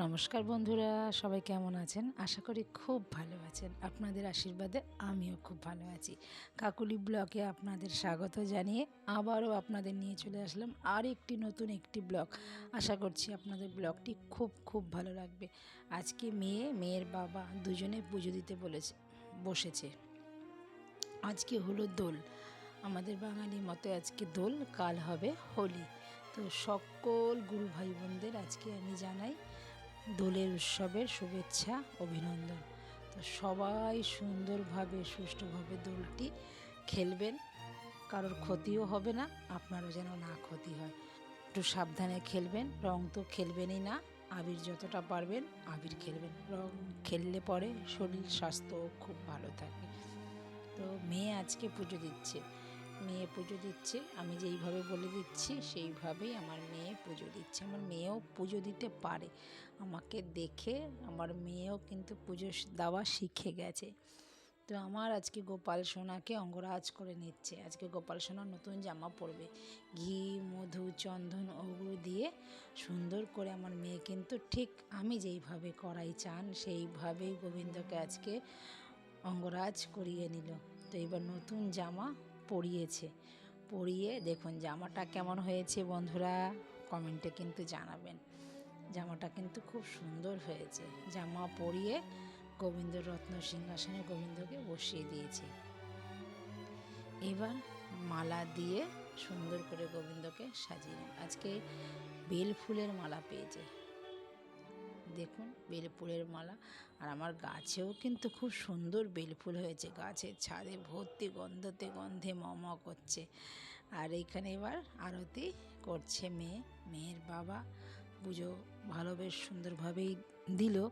নমস্কার বন্ধুরা, সবাই কেমন আছেন? আশা করি খুব ভালো আছেন। আপনাদের আশীর্বাদে আমিও খুব ভালো আছি। কাকুলি ব্লকে আপনাদের স্বাগত জানিয়ে আবারও আপনাদের নিয়ে চলে আসলাম আর একটি নতুন একটি ব্লগ। আশা করছি আপনাদের ব্লগটি খুব খুব ভালো লাগবে। আজকে মেয়ে, মেয়ের বাবা দুজনে পুজো দিতে বলেছে, বসেছে। আজকে হলো দোল। আমাদের বাঙালি মতে আজকে দোল, কাল হবে হোলি। তো সকল গুরু ভাই বোনদের আজকে আমি জানাই দোলের উৎসবের শুভেচ্ছা, অভিনন্দন। তো সবাই সুন্দরভাবে, সুষ্ঠুভাবে দোলটি খেলবেন। কারোর ক্ষতিও হবে না, আপনারও যেন না ক্ষতি হয়। একটু সাবধানে খেলবেন, রং তো খেলবেনই না। আবির যতটা পারবেন, আবির খেলবেন। রং খেললে পরে শরীর স্বাস্থ্য খুব ভালো থাকে। তো মেয়ে আজকে পুজো দিচ্ছে। মেয়ে পুজো দিচ্ছে, আমি যেইভাবে বলে দিচ্ছি সেইভাবেই আমার মেয়ে পুজো দিচ্ছে। আমার মেয়েও পুজো দিতে পারে, আমাকে দেখে আমার মেয়েও কিন্তু পুজো দেওয়া শিখে গেছে। তো আমার আজকে গোপাল সোনাকে অঙ্গরাজ করে নিচ্ছে। আজকে গোপাল সোনা নতুন জামা পরবে। ঘি, মধু, চন্দন ওগুলো দিয়ে সুন্দর করে আমার মেয়ে কিন্তু ঠিক আমি যেইভাবে করাই চান, সেইভাবেই গোবিন্দকে আজকে অঙ্গরাজ করিয়ে নিল। তো এবার নতুন জামা পরিয়েছে পরিয়ে দেখুন জামাটা কেমন হয়েছে বন্ধুরা কমেন্টে কিন্তু জানাবেন। জামাটা কিন্তু খুব সুন্দর হয়েছে। জামা পরিয়ে গোবিন্দ রত্ন সিংহাসনে গোবিন্দকে বসিয়ে দিয়েছে। এবার মালা দিয়ে সুন্দর করে গোবিন্দকে সাজিয়ে আজকে বেল ফুলের মালা পেয়েছে। দেখুন, বেলফুলের মালা। আর আমার গাছেও কিন্তু খুব সুন্দর বেলফুল হয়েছে। গাছের ছাদে ভর্তি গন্ধতে গন্ধে মম করছে। আর এইখানে এবার আরতি করছে মেয়ে। মেয়ের বাবা পুজো ভালো বেশ সুন্দরভাবেই দিল।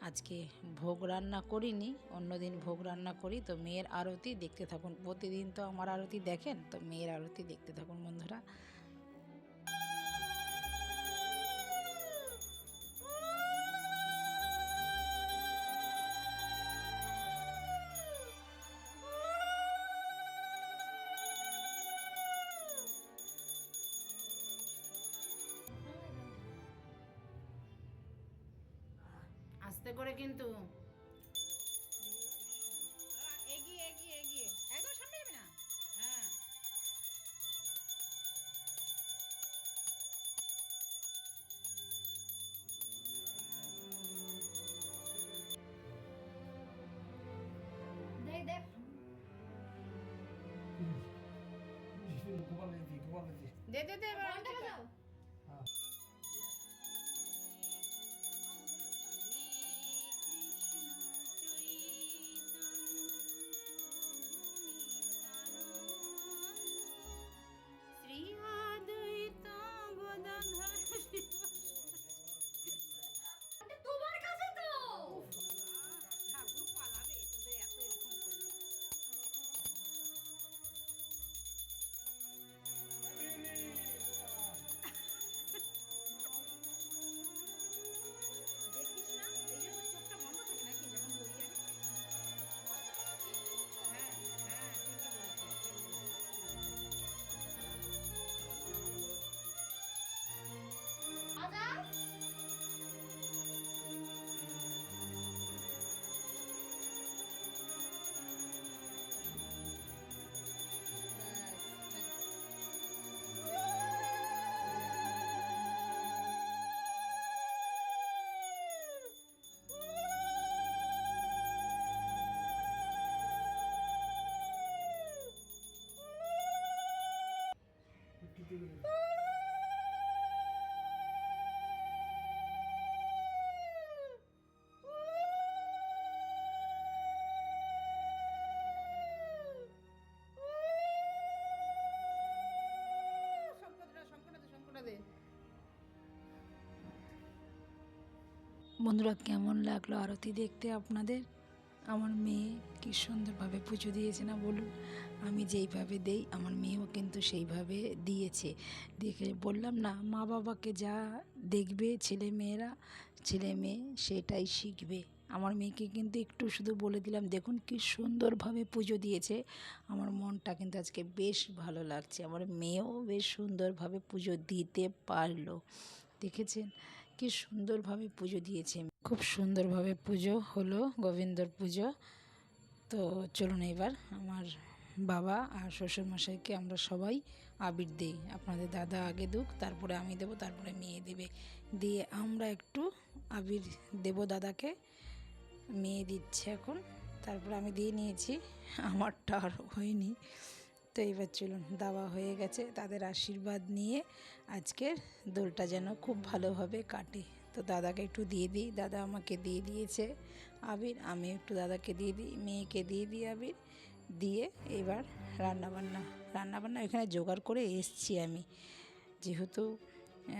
আজকে ভোগ রান্না করিনি, অন্যদিন ভোগ রান্না করি। তো মেয়ের আরতি দেখতে থাকুন। প্রতিদিন তো আমার আরতি দেখেন, তো মেয়ের আরতি দেখতে থাকুন বন্ধুরা। আস্তে করে কিন্তু। এগিয়ে এগিয়ে এগিয়ে। একদম সামনে যাবে না? হ্যাঁ। দেখ দেখ। দি দি দে বন্ধুরা, কেমন লাগল আরতি দেখতে আপনাদের? আমার মেয়ে কি সুন্দরভাবে পুজো দিয়েছে না বলুন। আমি যেইভাবে দেই, আমার মেয়েও কিন্তু সেইভাবে দিয়েছে। দেখে বললাম, না, মা বাবাকে যা দেখবে ছেলে মেয়েরা, ছেলে মেয়ে সেটাই শিখবে। আমার মেয়েকে কিন্তু একটু শুধু বলে দিলাম, দেখুন কি সুন্দরভাবে পুজো দিয়েছে। আমার মনটা কিন্তু আজকে বেশ ভালো লাগছে। আমার মেয়েও বেশ সুন্দরভাবে পুজো দিতে পারল। দেখেছেন? কি সুন্দরভাবে পুজো দিয়েছে। খুব সুন্দরভাবে পুজো হলো, গোবিন্দর পুজো। তো চলুন এবার আমার বাবা আর শ্বশুরমশাইকে আমরা সবাই আবির দিই। আপনাদের দাদা আগে দুক, তারপরে আমি দেবো, তারপরে মেয়ে দেবে। দিয়ে আমরা একটু আবির দেবো দাদাকে। মেয়ে দিচ্ছে এখন, তারপরে আমি দিয়ে নিয়েছি। আমারটা আর হয়নি। তো এবার চলুন, দাওয়া হয়ে গেছে। তাদের আশীর্বাদ নিয়ে আজকের দোলটা যেন খুব ভালোভাবে কাটে। তো দাদাকে একটু দিয়ে দিই। দাদা আমাকে দিয়ে দিয়েছে। আবির আমি একটু দাদাকে দিয়ে দিই। মেয়েকে দিয়ে দিই আবির। দিয়ে এবার রান্নাবান্না। রান্নাবান্না এখানে জোগাড় করে এসছি আমি। যেহেতু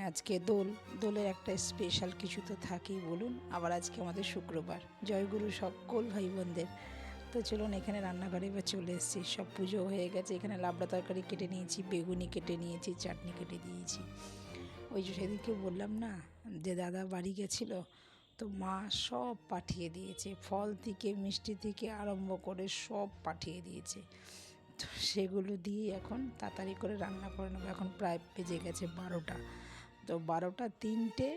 আজকে দোল, দোলের একটা স্পেশাল কিছু তো থাকেই বলুন। আবার আজকে আমাদের শুক্রবার। জয়গুরু সকল ভাই বোনদের তো চলুন এখানে রান্নাঘরে এবার চলে এসেছি। সব পুজো হয়ে গেছে। এখানে লাবড়া তরকারি কেটে নিয়েছি, বেগুনি কেটে নিয়েছি, চাটনি কেটে দিয়েছি। ওই যে সেদিনকে বললাম না যে দাদা বাড়ি গেছিল, তো মা সব পাঠিয়ে দিয়েছে। ফল থেকে, মিষ্টি থেকে আরম্ভ করে সব পাঠিয়ে দিয়েছে। তো সেগুলো দিয়ে এখন তাড়াতাড়ি করে রান্না করে নেব। এখন প্রায় বেজে গেছে বারোটা। তো বারোটা তিনটে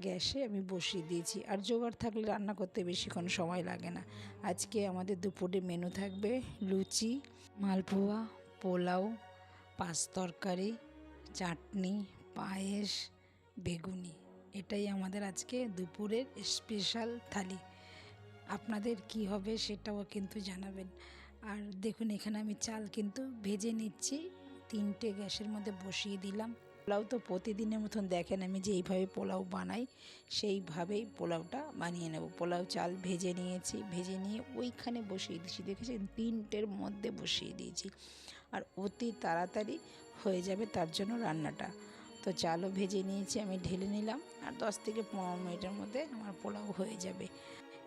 গ্যাসে আমি বসিয়ে দিয়েছি। আর জোগাড় থাকলে রান্না করতে বেশিক্ষণ সময় লাগে না। আজকে আমাদের দুপুরে মেনু থাকবে লুচি, মালপোয়া, পোলাও, পাঁচ তরকারি, চাটনি, পায়েস, বেগুনি। এটাই আমাদের আজকে দুপুরের স্পেশাল থালি। আপনাদের কি হবে সেটাও কিন্তু জানাবেন। আর দেখুন, এখানে আমি চাল কিন্তু ভেজে নিচ্ছি। তিনটে গ্যাসের মধ্যে বসিয়ে দিলাম। পোলাও তো প্রতিদিনের মতন দেখেন আমি যে এইভাবে পোলাও বানাই, সেইভাবেই পোলাওটা বানিয়ে নেব। পোলাও চাল ভেজে নিয়েছি, ভেজে নিয়ে ওইখানে বসিয়ে দিয়েছি। দেখেছেন? তিনটের মধ্যে বসিয়ে দিয়েছি। আর অতি তাড়াতাড়ি হয়ে যাবে তার জন্য রান্নাটা। তো চালও ভেজে নিয়েছি, আমি ঢেলে নিলাম। আর দশ থেকে পনেরো মিনিটের মধ্যে আমার পোলাও হয়ে যাবে।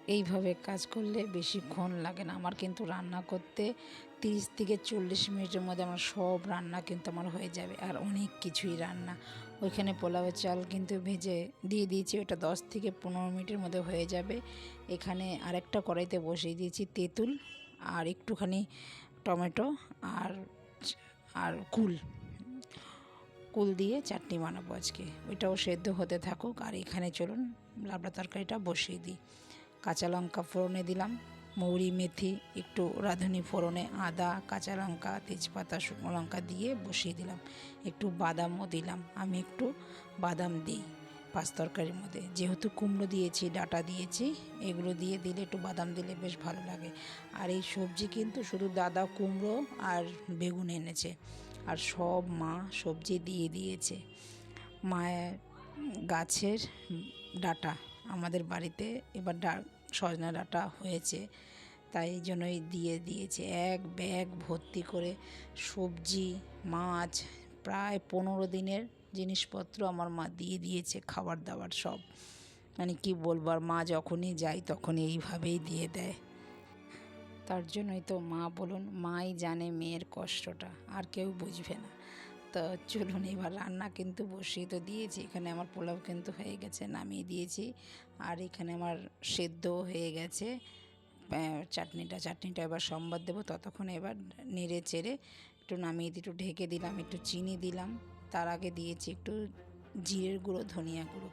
এইভাবে কাজ করলে বেশিক্ষণ লাগে না। আমার কিন্তু রান্না করতে তিরিশ থেকে চল্লিশ মিনিটের মধ্যে আমার সব রান্না কিন্তু আমার হয়ে যাবে আর অনেক কিছুই রান্না। ওইখানে পোলাও চাল কিন্তু ভেজে দিয়ে দিয়েছি, ওটা দশ থেকে পনেরো মিনিটের মধ্যে হয়ে যাবে। এখানে আরেকটা কড়াইতে বসিয়ে দিয়েছি তেঁতুল আর একটুখানি টমেটো আর আর কুল। কুল দিয়ে চাটনি বানাবো আজকে। ওইটাও সেদ্ধ হতে থাকুক আর এখানে চলুন, লাবড়া তরকারিটা বসিয়ে দিই। কাঁচা লঙ্কা ফোড়নে দিলাম। মৌরি, মেথি, একটু রাঁধুনি ফোড়নে আদা, কাঁচা লঙ্কা, তেজপাতা, শুকনো লঙ্কা দিয়ে বসিয়ে দিলাম। একটু বাদামও দিলাম। আমি একটু বাদাম দিই পাঁচ তরকারির মধ্যে। যেহেতু কুমড়ো দিয়েছি, ডাটা দিয়েছি, এগুলো দিয়ে দিলে একটু বাদাম দিলে বেশ ভালো লাগে। আর এই সবজি কিন্তু শুধু দাদা কুমড়ো আর বেগুন এনেছে। আর সব মা সবজি দিয়ে দিয়েছে। মায়ের গাছের ডাটা আমাদের বাড়িতে এবার ডা সজনা ডাঁটা হয়েছে। তাই জন্যই দিয়ে দিয়েছে। এক ব্যাগ ভর্তি করে সবজি, মাছ, প্রায় পনেরো দিনের জিনিসপত্র আমার মা দিয়ে দিয়েছে, খাবার দাবার সব। মানে কি বলব, আর মা যখনই যায় তখন এইভাবেই দিয়ে দেয়। তার জন্যই তো মা বলুন, মাই জানে মেয়ের কষ্টটা, আর কেউ বুঝবে না। তো চলুন এবার রান্না কিন্তু বসিয়ে তো দিয়েছি। এখানে আমার পোলাও কিন্তু হয়ে গেছে, নামিয়ে দিয়েছি। আর এখানে আমার সেদ্ধও হয়ে গেছে। চাটনিটা চাটনিটা এবার সম্বাদ দেবো, ততক্ষণ এবার নেড়ে চেড়ে একটু নামিয়ে দিয়ে একটু ঢেকে দিলাম, একটু চিনি দিলাম। তার আগে দিয়েছি একটু জিরের গুঁড়ো, ধনিয়া গুঁড়ো।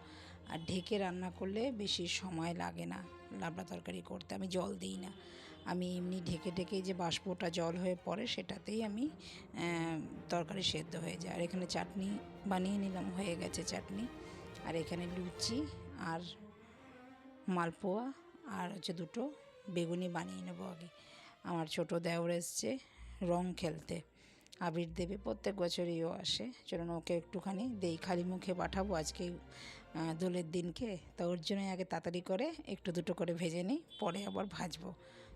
আর ঢেকে রান্না করলে বেশি সময় লাগে না, লাবড়া তরকারি করতে, আমি জল দিই না। আমি এমনি ঢেকে ঢেকে যে বাষ্পটা জল হয়ে পড়ে সেটাতেই আমি তরকারি সেদ্ধ হয়ে যায়। আর এখানে চাটনি বানিয়ে নিলাম, হয়ে গেছে চাটনি। আর এখানে লুচি আর মালপোয়া আর হচ্ছে দুটো বেগুনি বানিয়ে নেব আগে। আমার ছোটো দেওর এসছে রং খেলতে। আবির দেবে প্রত্যেক বছরই ও আসে। চলুন ওকে একটুখানি দেই, খালি মুখে পাঠাবো আজকে দোলের দিনকে। তো ওর জন্যই আগে তাড়াতাড়ি করে একটু দুটো করে ভেজে নিই, পরে আবার ভাজবো।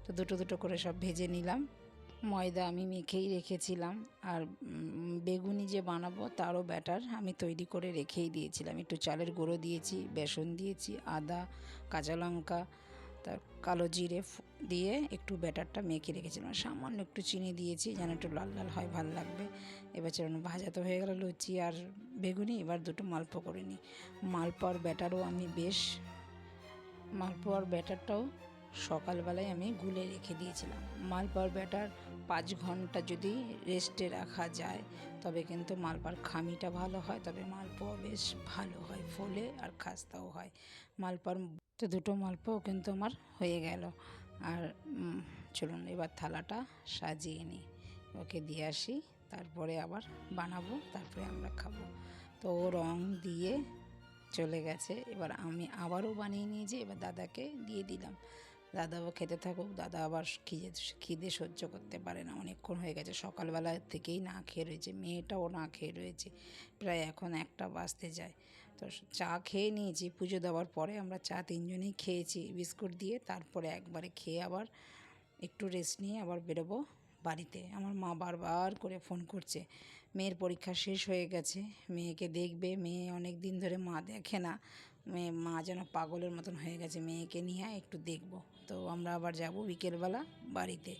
তো দুটো দুটো করে সব ভেজে নিলাম। ময়দা আমি মেখেই রেখেছিলাম আর বেগুনি যে বানাবো তারও ব্যাটার আমি তৈরি করে রেখেই দিয়েছিলাম। একটু চালের গুঁড়ো দিয়েছি, বেসন দিয়েছি, আদা, কাঁচা লঙ্কা, তার কালো জিরে দিয়ে একটু ব্যাটারটা মেখে রেখেছিলাম। সামান্য একটু চিনি দিয়েছি যেন একটু লাল লাল হয়, ভালো লাগবে। এবার চলুন ভাজা তো হয়ে গেল লুচি আর বেগুনি, এবার দুটো মালপো করে নিই। মালপোয়ার ব্যাটারও আমি বেশ, মালপোয়ার ব্যাটারটাও সকালবেলায় আমি গুলে রেখে দিয়েছিলাম। মালপার ব্যাটার পাঁচ ঘণ্টা যদি রেস্টে রাখা যায়, তবে কিন্তু মালপার খামিটা ভালো হয়, তবে মালপোয়া বেশ ভালো হয়, ফোলে আর খাস্তাও হয়। মালপার তো দুটো মালপোয়াও কিন্তু আমার হয়ে গেল। আর চলুন এবার থালাটা সাজিয়ে নিই। ওকে দিয়ে আসি, তারপরে আবার বানাবো, তারপরে আমরা খাব। তো ও রং দিয়ে চলে গেছে। এবার আমি আবারও বানিয়ে নিয়েছি, এবার দাদাকে দিয়ে দিলাম। দাদাও খেতে থাকুক, দাদা আবার খিদে খিদে সহ্য করতে পারে না। অনেকক্ষণ হয়ে গেছে, সকালবেলা থেকেই না খেয়ে রয়েছে, মেয়েটাও না খেয়ে রয়েছে। প্রায় এখন একটা বাজতে যায়। তো চা খেয়ে নিয়েছি, পুজো দেওয়ার পরে আমরা চা তিনজনেই খেয়েছি, বিস্কুট দিয়ে। তারপরে একবারে খেয়ে আবার একটু রেস্ট নিয়ে আবার বেরোবো বাড়িতে। আমার মা বারবার করে ফোন করছে, মেয়ের পরীক্ষা শেষ হয়ে গেছে, মেয়েকে দেখবে, মেয়ে অনেক দিন ধরে মা দেখে না, মেয়ে মা যেন পাগলের মতন হয়ে গেছে, মেয়েকে নিয়ে একটু দেখব। তো আমরা আবার যাব বিকেলবেলা বাড়িতে।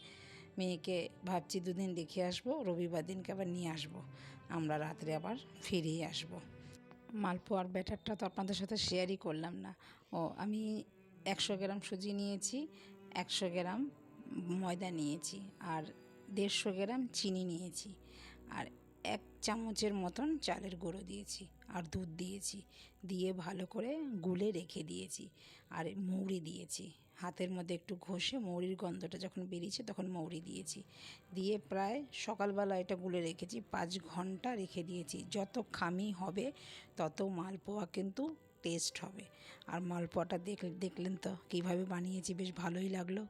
মেয়েকে ভাবছি দুদিন দেখে আসব, রবিবার দিনকে আবার নিয়ে আসব। আমরা রাত্রে আবার ফিরেই আসব। মালপোয়ার ব্যাটারটা তো আপনাদের সাথে শেয়ারই করলাম না। ও, আমি একশো গ্রাম সুজি নিয়েছি, একশো গ্রাম ময়দা নিয়েছি আর দেড়শো গ্রাম চিনি নিয়েছি আর এক চামচের মতন চালের গুঁড়ো দিয়েছি আর দুধ দিয়েছি। দিয়ে ভালো করে গুলে রেখে দিয়েছি। আর মৌরি দিয়েছি। হাতের মধ্যে একটু ঘষে মৌরির গন্ধটা যখন বেরিয়েছে তখন মৌরি দিয়েছি। দিয়ে প্রায় সকালবেলা এটা গুলে রেখেছি, পাঁচ ঘণ্টা রেখে দিয়েছি। যত খামি হবে তত মালপোয়া কিন্তু টেস্ট হবে। আর মালপোয়াটা দেখ, দেখলেন তো কীভাবে বানিয়েছি, বেশ ভালোই লাগল।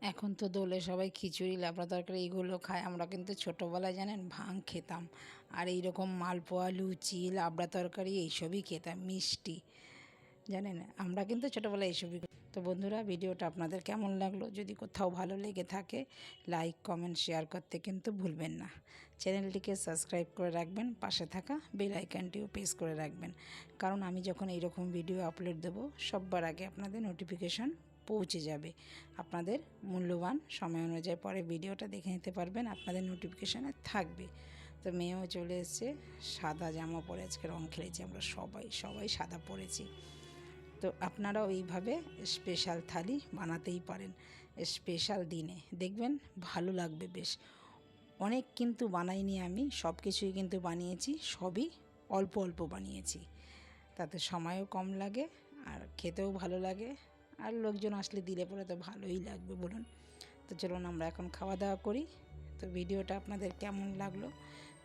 এখন তো দোলে সবাই খিচুড়ি, লাবড়া তরকারি এইগুলো খায়। আমরা কিন্তু ছোটোবেলায় জানেন ভাং খেতাম। আর এই রকম মালপোয়া, লুচি, লাবড়া তরকারি এইসবই খেতাম, মিষ্টি। জানেন আমরা কিন্তু ছোটোবেলায় এইসবই। তো বন্ধুরা, ভিডিওটা আপনাদের কেমন লাগল? যদি কোথাও ভালো লেগে থাকে লাইক কমেন্ট শেয়ার করতে কিন্তু ভুলবেন না। চ্যানেলটিকে সাবস্ক্রাইব করে রাখবেন, পাশে থাকা বেল আইকনটিও প্রেস করে রাখবেন। কারণ আমি যখন এইরকম ভিডিও আপলোড দেবো, সববার আগে আপনাদের নোটিফিকেশন পৌঁছে যাবে। আপনাদের মূল্যবান সময় অনুযায়ী পরে ভিডিওটা দেখে নিতে পারবেন, আপনাদের নোটিফিকেশানে থাকবে। তো মেয়েও চলে এসছে, সাদা জামা পরে আজকে রং খেলেছি, আমরা সবাই সবাই সাদা পরেছি। তো আপনারাও এইভাবে স্পেশাল থালি বানাতেই পারেন। স্পেশাল দিনে। দেখবেন ভালো লাগবে বেশ। অনেক কিন্তু বানাইনি আমি সব কিছুই কিন্তু বানিয়েছি, সবই অল্প অল্প বানিয়েছি। তাতে সময়ও কম লাগে আর খেতেও ভালো লাগে। আর লোকজন আসলে দিলে পরে তো ভালোই লাগবে বলুন। তো চলুন আমরা এখন খাওয়া দাওয়া করি। তো ভিডিওটা আপনাদের কেমন লাগল?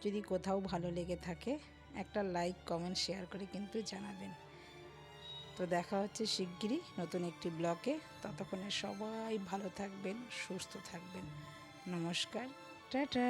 যদি কোথাও ভালো লেগে থাকে, একটা লাইক কমেন্ট শেয়ার করে কিন্তু জানাবেন। তো দেখা হচ্ছে শিগগিরই নতুন একটি ব্লকে ততক্ষণে সবাই ভালো থাকবেন, সুস্থ থাকবেন। নমস্কার, টাটা।